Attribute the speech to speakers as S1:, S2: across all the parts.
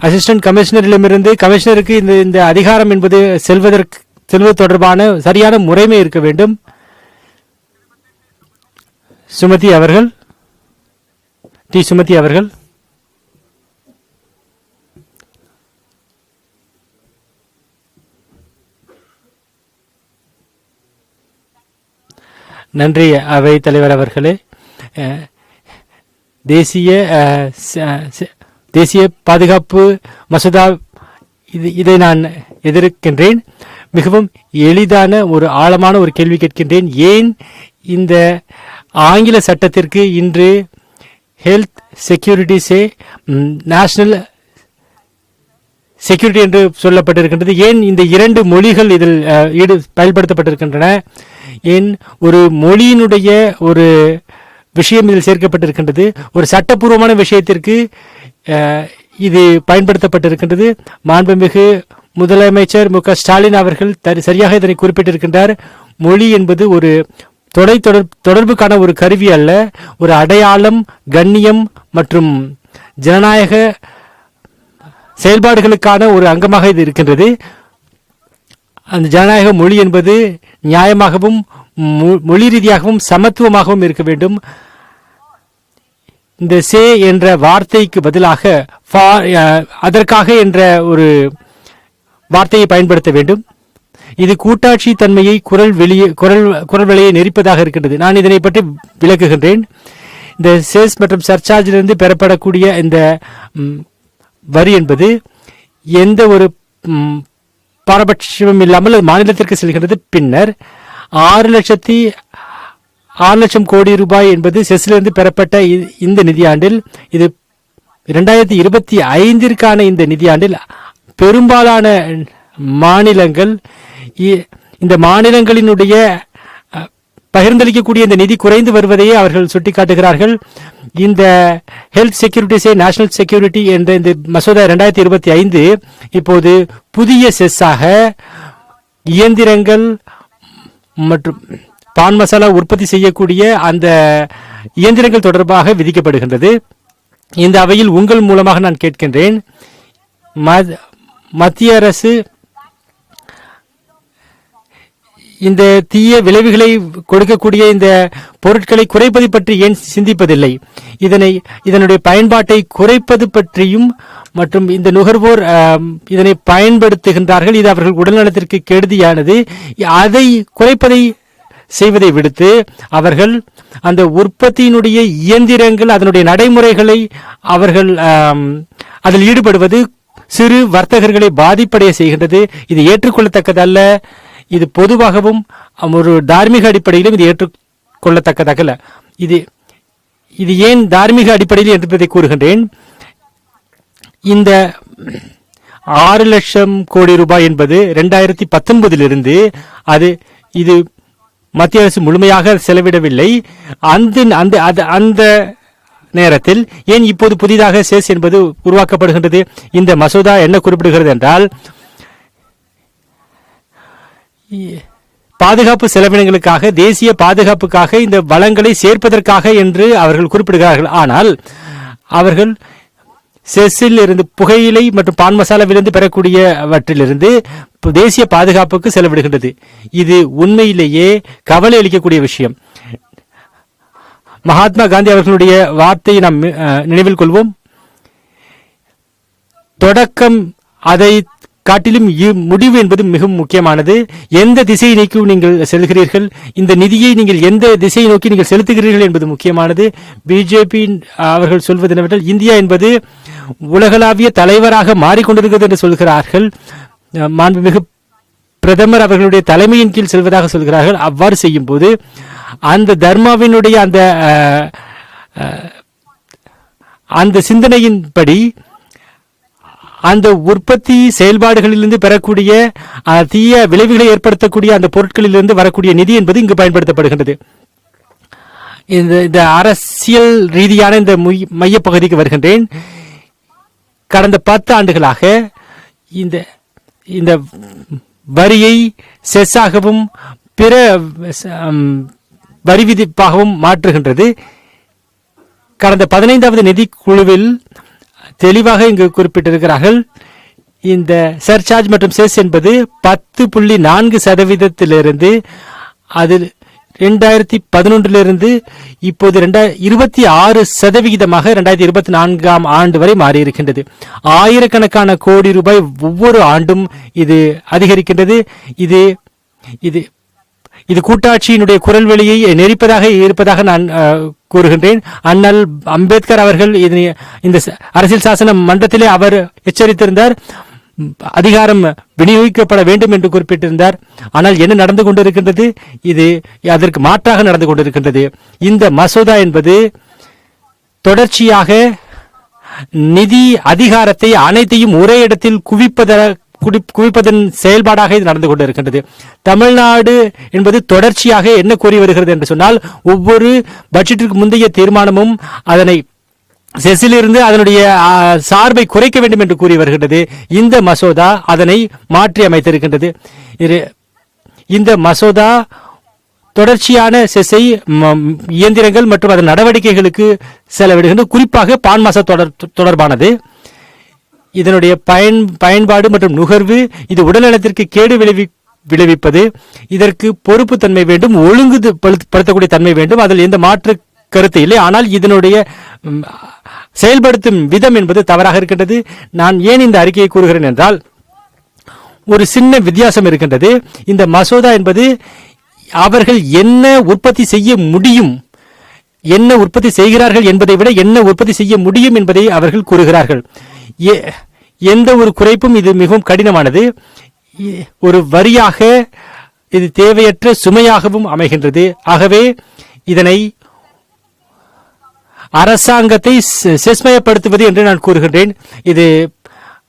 S1: Assistant கமிஷனரிடமிருந்து கமிஷனருக்கு இந்த இந்த அதிகாரம் என்பது செல்வதற்கு செல்வது தொடர்பான சரியான முறைமை இருக்க வேண்டும். சுமதி அவர்கள். டி. சுமதி அவர்கள். நன்றி அவை தலைவர் அவர்களே. தேசிய தேசிய பாதுகாப்பு மசோதா இது இதை நான் எதிர்க்கின்றேன். மிகவும் எளிதான ஒரு ஆழமான ஒரு கேள்வி கேட்கின்றேன். ஏன் இந்த ஆங்கில சட்டத்திற்கு இன்று ஹெல்த் செக்யூரிட்டிஸே நேஷனல் செக்யூரிட்டி என்று சொல்லப்பட்டிருக்கின்றது. ஏன் இந்த இரண்டு மொழிகள் இதில் ஈடு பயன்படுத்தப்பட்டிருக்கின்றன? ஏன் ஒரு மொழியினுடைய ஒரு விஷயம் இதில் சேர்க்கப்பட்டிருக்கின்றது? ஒரு சட்டப்பூர்வமான விஷயத்திற்கு இது பயன்படுத்தப்பட்டிருக்கின்றது. மாண்புமிகு முதலமைச்சர் மு க ஸ்டாலின் அவர்கள் சரியாக இதனை குறிப்பிட்டிருக்கின்றார். மொழி என்பது ஒரு தொலை தொடர் தொடர்புக்கான ஒரு கருவி அல்ல. ஒரு அடையாளம் கண்ணியம் மற்றும் ஜனநாயக செயல்பாடுகளுக்கான ஒரு அங்கமாக இது இருக்கின்றது. அந்த ஜனநாயக மொழி என்பது நியாயமாகவும் மொ- மொழி ரீதியாகவும் சமத்துவமாகவும் இருக்க வேண்டும். இந்த சே என்ற வார்த்தைக்கு பதிலாக ஃபா அதற்காக என்ற ஒரு வார்த்தையை பயன்படுத்த வேண்டும். இது கூட்டாட்சி தன்மையை குரல் வெளியே குரல் குரல் வழியை நெரிப்பதாக இருக்கின்றது. நான் இதனை பற்றி விளக்குகின்றேன். இந்த சேஸ் மற்றும் சர்ச்சார்ஜிலிருந்து பெறப்படக்கூடிய இந்த வரி என்பது எந்த ஒரு பாரபட்சமும் இல்லாமல் மாநிலத்திற்கு செல்கிறது பின்னர் ஆறு லட்சத்தி ஆறு லட்சம் கோடி ரூபாய் என்பது செஸ்லிருந்து பெறப்பட்ட இ- இந்த நிதியாண்டில் இது இரண்டாயிரத்தி இருபத்தி ஐந்திற்கான இந்த நிதியாண்டில் பெரும்பாலான மாநிலங்கள் இ- இந்த மாநிலங்களினுடைய பகிர்ந்தளிக்கக்கூடிய இந்த நிதி குறைந்து வருவதையே அவர்கள் சுட்டிக்காட்டுகிறார்கள். இந்த ஹெல்த் செக்யூரிட்டிஸே நேஷனல் செக்யூரிட்டி என்ற இந்த மசோதா இரண்டாயிரத்தி இருபத்தி ஐந்து இப்போது புதிய செஸ்ஸாக இயந்திரங்கள் மற்றும் பான் மசாலா உற்பத்தி செய்யக்கூடிய அந்த இயந்திரங்கள் தொடர்பாக விதிக்கப்படுகின்றது. இந்த அவையில் உங்கள் மூலமாக நான் கேட்கின்றேன். மத்திய அரசு இந்த தீய விளைவுகளை கொடுக்கக்கூடிய இந்த பொருட்களை குறைப்பது பற்றி ஏன் சிந்திப்பதில்லை? இதனை இதனுடைய பயன்பாட்டை குறைப்பது பற்றியும் மற்றும் இந்த நுகர்வோர் இதனை பயன்படுத்துகின்றார்கள். இது அவர்கள் உடல்நலத்திற்கு கெடுதியானது. அதை குறைப்பதை செய்வதை விடுத்து அவர்கள் அந்த உற்பத்தியினுடைய இயந்திரங்கள் அதனுடைய நடைமுறைகளை அவர்கள் அதில் ஈடுபடுவது சிறு வர்த்தகர்களை பாதிப்படைய செய்கின்றது. இது ஏற்றுக்கொள்ளத்தக்கதல்ல. இது பொதுவாகவும் ஒரு தார்மீக அடிப்படையிலும் இது ஏற்றுக்கொள்ளத்தக்கதல்ல. இது இது ஏன் தார்மீக அடிப்படையில் என்பதை கூறுகின்றேன். இந்த ஆறு லட்சம் கோடி ரூபாய் என்பது ரெண்டாயிரத்தி பத்தொன்பதிலிருந்து அது இது மத்திய அரசு முழுமையாக செலவிடவில்லை. அந்த அந்த அந்த நேரத்தில் ஏன் இப்போது புதிதாக சேஸ் என்பது உருவாக்கப்படுகின்றது? இந்த மசோதா என்ன குறிப்பிடுகிறது என்றால் பாதுகாப்பு செலவினங்களுக்காக தேசிய பாதுகாப்புக்காக இந்த வளங்களை சேர்ப்பதற்காக என்று அவர்கள் குறிப்பிடுகிறார்கள். ஆனால் அவர்கள் செஸ்ஸில் இருந்து புகையிலை மற்றும் பான் மசாலாவிலிருந்து பெறக்கூடியவற்றிலிருந்து தேசிய பாதுகாப்புக்கு செலவிடுகின்றது. இது உண்மையிலேயே கவலை அளிக்கக்கூடிய விஷயம். மகாத்மா காந்தி அவர்களுடைய வார்த்தையை நாம் நினைவில் கொள்வோம். தொடக்கம் அதை காட்டிலும் இ- முடிவு என்பது மிகவும் முக்கியமானது. எந்த திசையை நோக்கி நீங்கள் செல்கிறீர்கள்? இந்த நிதியை நீங்கள் எந்த திசையை நோக்கி நீங்கள் செலுத்துகிறீர்கள் என்பது முக்கியமானது. பிஜேபி அவர்கள் சொல்வது என்னவென்றால் இந்தியா என்பது உலகளாவிய தலைவராக மாறிக்கொண்டிருக்கிறது என்று சொல்கிறார்கள். மாண்புமிகு பிரதமர் அவர்களுடைய தலைமையின் கீழ் செல்வதாக சொல்கிறார்கள். அவ்வாறு செய்யும் போது அந்த தர்மாவினுடைய அந்த அந்த சிந்தனையின்படி அந்த உற்பத்தி செயல்பாடுகளிலிருந்து பெறக்கூடிய தீய விளைவுகளை ஏற்படுத்தக்கூடிய அந்த பொருட்களிலிருந்து வரக்கூடிய நிதி என்பது இங்கு பயன்படுத்தப்படுகின்றது. இந்த இந்த அரசியல் ரீதியான இந்த மையப்பகுதிக்கு வருகின்றேன். கடந்த பத்து ஆண்டுகளாக இந்த இந்த வரியை செஸ்ஸாகவும் பிற வரி விதிப்பாகவும் மாற்றுகின்றது. கடந்த பதினைந்தாவது நிதி குழுவில் தெளிவாக இங்கு குறிப்பிட்டிருக்கிறார்கள். இந்த சர்சார்ஜ் மற்றும் செஸ் என்பது பத்து புள்ளி நான்கு சதவீதத்திலிருந்து அதில் ரெண்டாயிரத்தி பதினொன்றிலிருந்து இப்போது இருபத்தி ஆறு சதவிகிதமாக ரெண்டாயிரத்தி இருபத்தி நான்காம் ஆண்டு வரை மாறியிருக்கின்றது. ஆயிரக்கணக்கான கோடி ரூபாய் ஒவ்வொரு ஆண்டும் இது அதிகரிக்கின்றது. இது இது இது கூட்டாட்சியினுடைய குரல் வெளியை நெரிப்பதாக இருப்பதாக நான் அஹ், கூறுகின்றேன். அண்ணல் அம்பேத்கர் அவர்கள் இதனை இந்த அரசியல் சாசன மன்றத்திலே அவர் எச்சரித்திருந்தார். அதிகாரம் விநியோகிக்கப்பட வேண்டும் என்று குறிப்பிட்டிருந்தார். ஆனால் என்ன நடந்து கொண்டிருக்கின்றது? இது அதற்கு மாற்றாக நடந்து கொண்டிருக்கின்றது. இந்த மசோதா என்பது தொடர்ச்சியாக நிதி அதிகாரத்தை அனைத்தையும் ஒரே இடத்தில் குவிப்பத குடி- குவிப்பதன் செயல்பாடாக இது நடந்து கொண்டிருக்கின்றது. தமிழ்நாடு என்பது தொடர்ச்சியாக என்ன கூறி வருகிறது என்று சொன்னால் ஒவ்வொரு பட்ஜெட்டிற்கு முந்தைய தீர்மானமும் அதனை செஸிலிருந்து அதனுடைய சார்பை குறைக்க வேண்டும் என்று கூறி வருகின்றது. இந்த மசோதா அதனை மாற்றி அமைத்திருக்கின்றது. இது- இந்த மசோதா தொடர்ச்சியான செசை ம- இயந்திரங்கள் மற்றும் அதன் நடவடிக்கைகளுக்கு செலவிடுகின்றது குறிப்பாக பான் மாச தொடர் தொடர்பானது. இதனுடைய பயன் பயன்பாடு மற்றும் நுகர்வு இது உடல்நலத்திற்கு கேடு விளைவி விளைவிப்பது. இதற்கு பொறுப்புத்தன்மை வேண்டும் ஒழுங்கு படுத்தக்கூடிய தன்மை வேண்டும். அதில் எந்த மாற்று கருத்து இல்லை. ஆனால் இதனுடைய செயல்படுத்தும் விதம் என்பது தவறாக இருக்கின்றது. நான் ஏன் இந்த அறிக்கையை கூறுகிறேன் என்றால் ஒரு சின்ன வித்தியாசம் இருக்கின்றது. இந்த மசோதா என்பது அவர்கள் என்ன உற்பத்தி செய்ய முடியும் என்ன உற்பத்தி செய்கிறார்கள் என்பதை விட என்ன உற்பத்தி செய்ய முடியும் என்பதை அவர்கள் கூறுகிறார்கள். எ- எந்த ஒரு குறைப்பும் இது மிகவும் கடினமானது. ஒரு வரியாக இது தேவையற்ற சுமையாகவும் அமைகின்றது. ஆகவே இதனை அரசாங்கத்தை செஸ்மயப்படுத்துவது என்று நான் கூறுகின்றேன். இது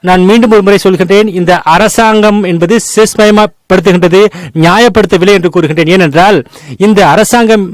S1: நான் மீண்டும் ஒரு முறை சொல்கின்றேன். இந்த அரசாங்கம் என்பது செஸ்மயப்படுத்துகின்றது நியாயப்படுத்தவில்லை என்று கூறுகின்றேன். ஏனென்றால் இந்த அரசாங்கம்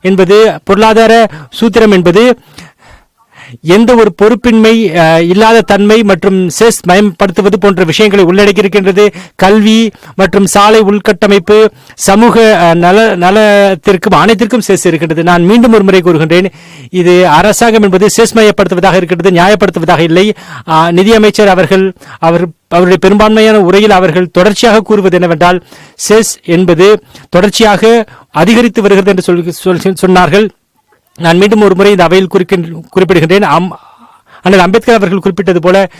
S1: என்பது பொருளாதார சூத்திரம் என்பது எந்த ஒரு பொறுப்பின்மை இல்லாத தன்மை மற்றும் செஸ் மயப்படுத்துவது போன்ற விஷயங்களை உள்ளடக்கி இருக்கின்றது கல்வி மற்றும் சாலை உள்கட்டமைப்பு சமூக நல நலத்திற்கும் அனைத்திற்கும் செஸ் இருக்கின்றது. நான் மீண்டும் ஒரு முறை கூறுகின்றேன் இது அரசாங்கம் என்பது செஸ் மயப்படுத்துவதாக இருக்கின்றது நியாயப்படுத்துவதாக இல்லை. அஹ், நிதியமைச்சர் அவர்கள் அவர் அவருடைய பெரும்பான்மையான உரையில் அவர்கள் தொடர்ச்சியாக கூறுவது என்னவென்றால் செஸ் என்பது தொடர்ச்சியாக அதிகரித்து வருகிறது என்று சொல்லி- சொல் சொன்னார்கள். நான் மீண்டும் ஒரு முறை இந்த அவையில் குறிக்கின்ற- குறிப்பிடுகின்றேன். அம்- அண்ணல் அம்பேத்கர் அவர்கள் குறிப்பிட்டது போல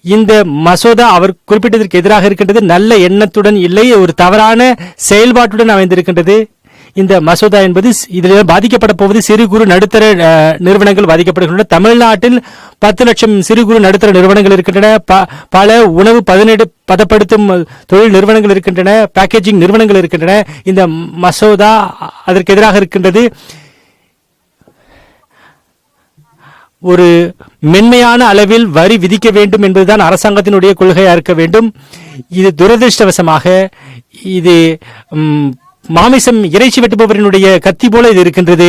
S1: இந்த மசோதா அவர் குறிப்பிட்டதற்கு எதிராக இருக்கின்றது. நல்ல எண்ணத்துடன் இல்லை ஒரு தவறான செயல்பாட்டுடன் அமைந்திருக்கின்றது. இந்த மசோதா என்பது இதில் பாதிக்கப்பட போவது சிறு குறு நடுத்தர நிறுவனங்கள் பாதிக்கப்படுகின்றன தமிழ்நாட்டில் பத்து லட்சம் சிறு குறு நடுத்தர நிறுவனங்கள் இருக்கின்றன. ப- பல உணவு பதனெடு பதப்படுத்தும் தொழில் நிறுவனங்கள் இருக்கின்றன. பேக்கேஜிங் நிறுவனங்கள் இருக்கின்றன. இந்த மசோதா அதற்கு எதிராக இருக்கின்றது. ஒரு மென்மையான அளவில் வரி விதிக்க வேண்டும் என்பதுதான் அரசாங்கத்தினுடைய கொள்கையாக இருக்க வேண்டும். இது துரதிருஷ்டவசமாக இது மாமிசம் இறைச்சி வெட்டுபவரினுடைய கத்தி போல இது இருக்கின்றது.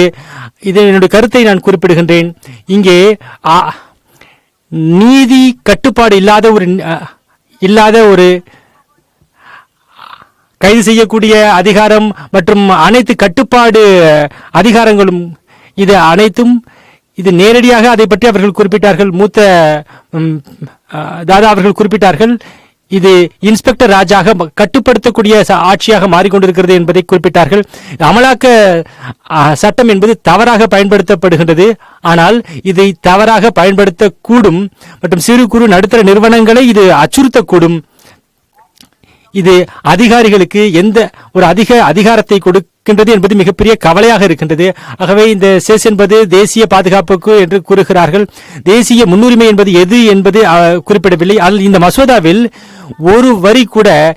S1: இது என்னுடைய கருத்தை நான் குறிப்பிடுகின்றேன். இங்கே நீதி கட்டுப்பாடு இல்லாத ஒரு இல்லாத ஒரு கைது செய்யக்கூடிய அதிகாரம் மற்றும் அனைத்து கட்டுப்பாடு அதிகாரங்களும் இது அனைத்தும் இது நேரடியாக அதை பற்றி அவர்கள் குறிப்பிட்டார்கள். மூத்த தாதா அவர்கள் குறிப்பிட்டார்கள். இது இன்ஸ்பெக்டர் ராஜாக கட்டுப்படுத்தக்கூடிய ஆட்சியாக மாறிக்கொண்டிருக்கிறது என்பதை குறிப்பிட்டார்கள். அமலாக்க சட்டம் என்பது தவறாக பயன்படுத்தப்படுகின்றது. ஆனால் இதை தவறாக பயன்படுத்தக்கூடும் மற்றும் சிறு குறு நடுத்தர நிறுவனங்களை இது அச்சுறுத்தக்கூடும். இது அதிகாரிகளுக்கு எந்த ஒரு அதிக அதிகாரத்தை கொடுக்கின்றது என்பது மிகப்பெரிய கவலையாக இருக்கின்றது. ஆகவே இந்த செஸ் என்பது தேசிய பாதுகாப்புக்கு என்று கூறுகிறார்கள். தேசிய முன்னுரிமை என்பது எது என்பது குறிப்பிடவில்லை. அதில் இந்த மசோதாவில் ஒரு வரி கூட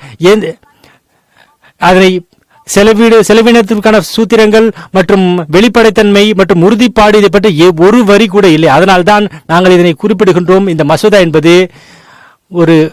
S1: அதனை செலவீடு செலவினத்திற்கான சூத்திரங்கள் மற்றும் வெளிப்படைத்தன்மை மற்றும் உறுதிப்பாடு இதை பற்றி எ- ஒரு வரி கூட இல்லை. அதனால்தான் நாங்கள் இதனை குறிப்பிடுகின்றோம். இந்த மசோதா என்பது ஒரு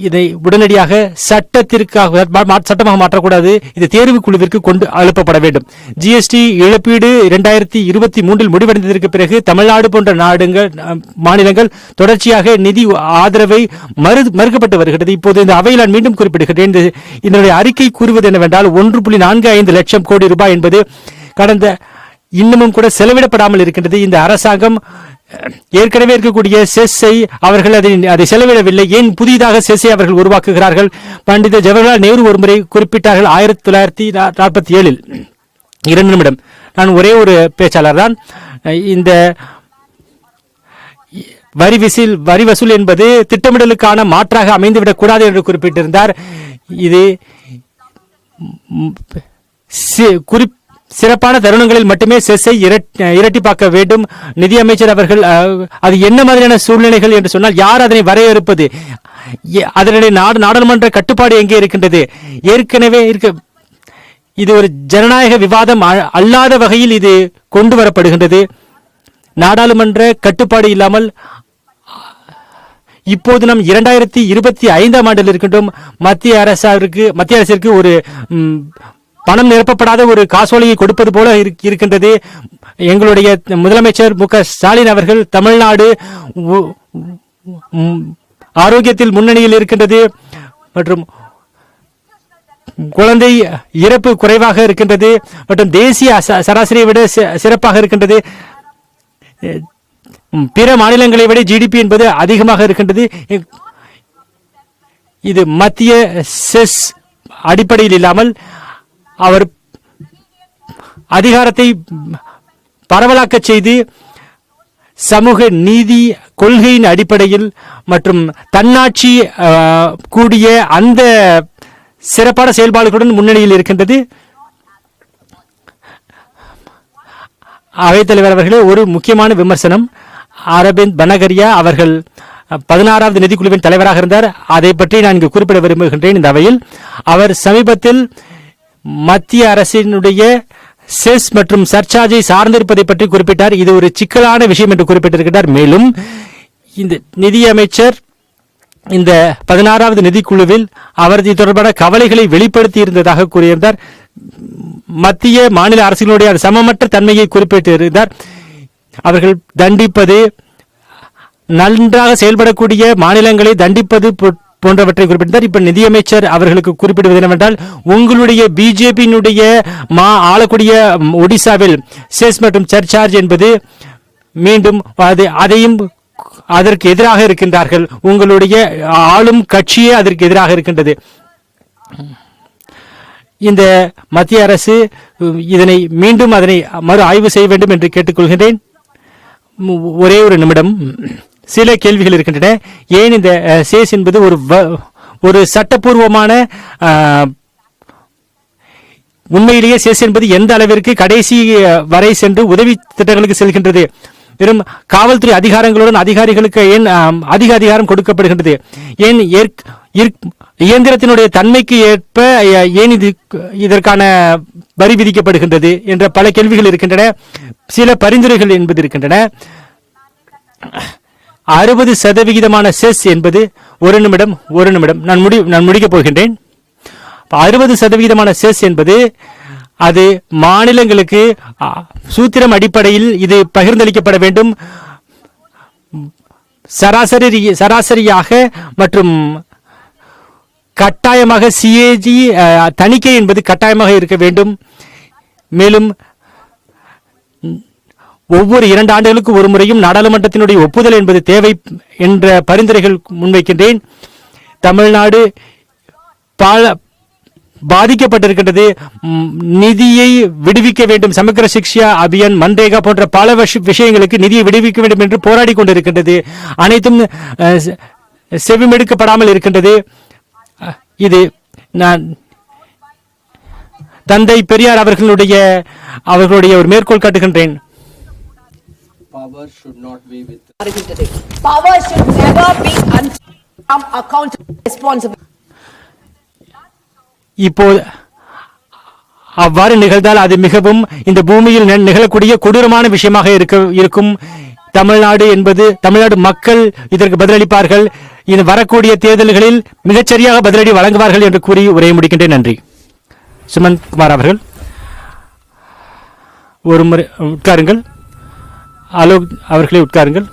S1: இதை உடனடியாக சட்டத்திற்காக சட்டமாக மாற்றக்கூடாது. இது தேர்வு குழுவிற்கு கொண்டு அனுப்பப்பட வேண்டும். ஜிஎஸ்டி இழப்பீடு இரண்டாயிரத்தி இருபத்தி மூன்றில் முடிவடைந்ததற்கு பிறகு தமிழ்நாடு போன்ற நாடுகள் மாநிலங்கள் தொடர்ச்சியாக நிதி ஆதரவை மறு மறுக்கப்பட்டு வருகிறது இப்போது இந்த அவையில் நான் மீண்டும் குறிப்பிடுகிறேன். இந்த- இதனுடைய அறிக்கை கூறுவது என்னவென்றால் ஒன்று புள்ளி நான்கு ஐந்து லட்சம் கோடி ரூபாய் என்பது கடந்த இன்னமும் கூட செலவிடப்படாமல் இருக்கின்றது. இந்த அரசாங்கம் ஏற்கனவே இருக்கக்கூடிய செஸ்ஸை அவர்கள் அதை அதை செலவிடவில்லை. ஏன் புதிதாக செஸ்ஸை அவர்கள் உருவாக்குகிறார்கள்? பண்டித ஜவஹர்லால் நேரு ஒருமுறை குறிப்பிட்டார்கள் ஆயிரத்தி தொள்ளாயிரத்தி நாற்பத்தி ஏழில் இரண்டு நிமிடம். நான் ஒரே ஒரு பேச்சாளர் தான். இந்த வரி விசில் வரி வசூல் என்பது திட்டமிடலுக்கான மாற்றாக அமைந்துவிடக்கூடாது என்று குறிப்பிட்டிருந்தார். இது குறிப் சிறப்பான தருணங்களில் மட்டுமே செஸ்ஸை இரட்- இரட்டிப்பாக்க வேண்டும். நிதியமைச்சர் அவர்கள் அஹ், அது என்ன மாதிரியான சூழ்நிலைகள் என்று சொன்னால் யார் அதனை வரையறுப்பது? அதனுடைய நாடு நாடாளுமன்ற கட்டுப்பாடு எங்கே இருக்கின்றது? ஏற்கனவே இருக்க இது ஒரு ஜனநாயக விவாதம் அ- அல்லாத வகையில் இது கொண்டு வரப்படுகின்றது நாடாளுமன்ற கட்டுப்பாடு இல்லாமல் இப்போது நாம் இரண்டாயிரத்தி இருபத்தி ஐந்தாம் ஆண்டில் இருக்கின்றோம். மத்திய அரசாருக்கு மத்திய அரசிற்கு ஒரு பணம் நிரப்பப்படாத ஒரு காசோலையை கொடுப்பது போல இருக்கின்றது. எங்களுடைய முதலமைச்சர் மு ஸ்டாலின் அவர்கள் தமிழ்நாடு ஆரோக்கியத்தில் முன்னணியில் இருக்கின்றது மற்றும் குழந்தை இறப்பு குறைவாக இருக்கின்றது மற்றும் தேசிய ச- சராசரியை விட சிறப்பாக இருக்கின்றது. பிற மாநிலங்களை விட ஜிடிபி என்பது அதிகமாக இருக்கின்றது. இது மத்திய செஸ் அடிப்படையில் இல்லாமல் அவர் அதிகாரத்தை பரவலாக்க செய்து சமூக நீதி கொள்கையின் அடிப்படையில் மற்றும் தன்னாட்சி கூடிய அந்த சிறப்பான செயல்பாடுகளுடன் முன்னணியில் இருக்கின்றது. அவைத்தலைவர் அவர்களே ஒரு முக்கியமான விமர்சனம். அரவிந்த் பனகரியா அவர்கள் பதினாறாவது நிதிக்குழுவின் தலைவராக இருந்தார். அதை பற்றி நான் இங்கு குறிப்பிட விரும்புகின்றேன். இந்த அவையில் அவர் சமீபத்தில் மத்திய அரசினுடைய செஸ் மற்றும் சர்ச்சார்ஜை சார்ந்திருப்பதை பற்றி குறிப்பிட்டார். இது ஒரு சிக்கலான விஷயம் என்று குறிப்பிட்டிருக்கிறார். மேலும் இந்த நிதியமைச்சர் இந்த பதினாறாவது நிதிக்குழுவில் அவர் இது தொடர்பான கவலைகளை வெளிப்படுத்தி இருந்ததாக கூறியிருந்தார். மத்திய மாநில அரசுகளுடைய சமமற்ற தன்மையை குறிப்பிட்டிருந்தார். அவர்கள் தண்டிப்பது நன்றாக செயல்படக்கூடிய மாநிலங்களை தண்டிப்பது போன்றவற்றை குறிப்பிட்டார். இப்ப நிதியமைச்சர் அவர்களுக்கு குறிப்பிடுவது என்னவென்றால் உங்களுடைய பிஜேபியினுடைய மா ஆளக்கூடிய ஒடிசாவில் செஸ் மற்றும் சர்ச்சார்ஜ் என்பது மீண்டும் அது அதையும் அதற்கு எதிராக இருக்கின்றார்கள். உங்களுடைய ஆளும் கட்சியே அதற்கு எதிராக இருக்கின்றது. இந்த மத்திய அரசு இதனை மீண்டும் அதனை மறு ஆய்வு செய்ய வேண்டும் என்று கேட்டுக்கொள்கின்றேன். ஒரே ஒரு நிமிடம். சில கேள்விகள் இருக்கின்றன. ஏன் இந்த சேஸ் என்பது ஒரு வ- ஒரு சட்டப்பூர்வமான உண்மையிலேயே சேஸ் என்பது எந்த அளவிற்கு கடைசி வரை சென்று உதவி திட்டங்களுக்கு செல்கின்றது? வெறும் காவல்துறை அதிகாரங்களுடன் அதிகாரிகளுக்கு ஏன் அதிக அதிகாரம் கொடுக்கப்படுகின்றது? ஏன் இயந்திரத்தினுடைய தன்மைக்கு ஏற்ப ஏன் இது இதற்கான வரி விதிக்கப்படுகின்றது? என்ற பல கேள்விகள் இருக்கின்றன. சில பரிந்துரைகள் என்பது இருக்கின்றன. அறுபது சதவிகிதமான செஸ் என்பது ஒரு நிமிடம் ஒரு நிமிடம். நான் முடி நான் முடிக்கப் போகின்றேன். அறுபது சதவிகிதமான செஸ் என்பது அது மாநிலங்களுக்கு சூத்திரம் அடிப்படையில் இது பகிர்ந்தளிக்கப்பட வேண்டும். சராசரி சராசரியாக மற்றும் கட்டாயமாக சிஏஜி தணிக்கை என்பது கட்டாயமாக இருக்க வேண்டும். மேலும் ஒவ்வொரு இரண்டு ஆண்டுகளுக்கு ஒரு முறையும் நாடாளுமன்றத்தினுடைய ஒப்புதல் என்பது தேவை என்ற பரிந்துரைகள் முன்வைக்கின்றேன். தமிழ்நாடு பல பாதிக்கப்பட்டிருக்கின்றது. நிதியை விடுவிக்க வேண்டும். சமக்கிர சிக்ஷா அபியான் மன்ரேகா போன்ற பல விஷயங்களுக்கு நிதியை விடுவிக்க வேண்டும் என்று போராடி கொண்டிருக்கின்றது. அனைத்தும் செவிமெடுக்கப்படாமல் இருக்கின்றது. இது நான் தந்தை பெரியார் அவர்களுடைய அவர்களுடைய ஒரு மேற்கோள் காட்டுகின்றேன்.
S2: Power should not be with
S3: வருகின்றது power should never be un- accountable responsible.
S1: இப்போது அவ்வாறு நிகழ்ந்தால் அது மிகவும் இந்த பூமியில் நிகழக்கூடிய கொடூரமான விஷயமாக இருக்க இருக்கும். தமிழ்நாடு என்பது தமிழ்நாடு மக்கள் இதற்கு பதிலளிப்பார்கள். இது வரக்கூடிய தேர்தல்களில் மிகச்சரியாக பதிலடி வழங்குவார்கள் என்று கூறி உரையை முடிக்கின்றேன். நன்றி. சுமன் குமார் அவர்கள். ஒரு முறை உட்காருங்கள். அலோக் அவர்களே உட்காருங்கள்.